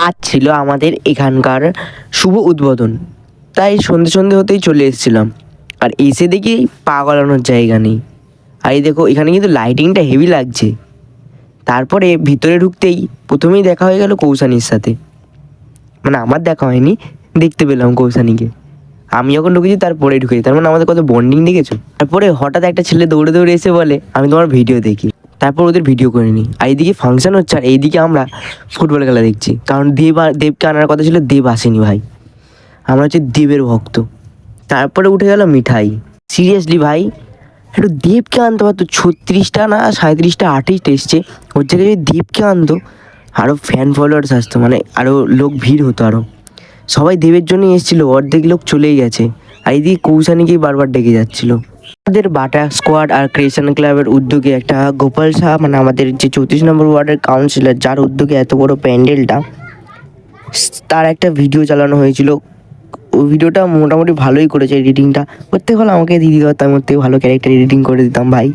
আজ ছিল আমাদের এখানকার শুভ উদ্বোধন। তাই সন্ধে সন্ধে হতেই চলে এসেছিলাম। আর এসে দেখি পা গলানোর জায়গা নেই। আর এই দেখো, এখানে কিন্তু লাইটিংটা হেভি লাগছে। তারপরে ভিতরে ঢুকতেই প্রথমেই দেখা হয়ে গেল কৌশানির সাথে। মানে আমার দেখা হয়নি, দেখতে পেলাম কৌশানিকে। আমি যখন ঢুকেছি, তারপরে ঢুকেছি। তার মানে আমাদের কত বন্ডিং দেখেছ? তারপরে হঠাৎ একটা ছেলে দৌড়ে দৌড়ে এসে বলে, আমি তোমার ভিডিও দেখি। তারপর ওদের ভিডিও করে নিই। আর এইদিকে ফাংশন হচ্ছে, আর এইদিকে আমরা ফুটবল খেলা দেখছি। কারণ দেব দেবকে আনার কথা ছিল, দেব আসেনি ভাই। আমরা হচ্ছে দেবের ভক্ত। তারপরে উঠে গেল মিঠাই। সিরিয়াসলি ভাই, একটু দেবকে আনতে পারতো। ছত্রিশটা না সাঁত্রিশটা আর্টিস্ট এসছে। ওর জায়গায় যদি দেবকে আনতো আরও ফ্যান ফলোয়ার্স আসতো মানে আরও লোক ভিড় হতো আরও সবাই দেবের জন্যই এসেছিল, অর্ধেক লোক চলেই গেছে। আর এইদিকে কৌশানিকেই বারবার ডেকে যাচ্ছিল। আমাদের বাটা স্কোয়াড আর ক্রিয়েশন ক্লাবের উদ্যোগে একটা গোপাল শাহ মানে আমাদের যে চৌত্রিশ নম্বর ওয়ার্ডের কাউন্সিলর যার উদ্যোগে এত বড় প্যান্ডেলটা, তার একটা ভিডিও চালানো হয়েছিল। ওই ভিডিওটা মোটামুটি ভালোই করেছে এডিটিংটা প্রত্যেক হলে আমাকে দিদি করতাম ওর ভালো ক্যারেক্টার এডিটিং করে দিতাম ভাই।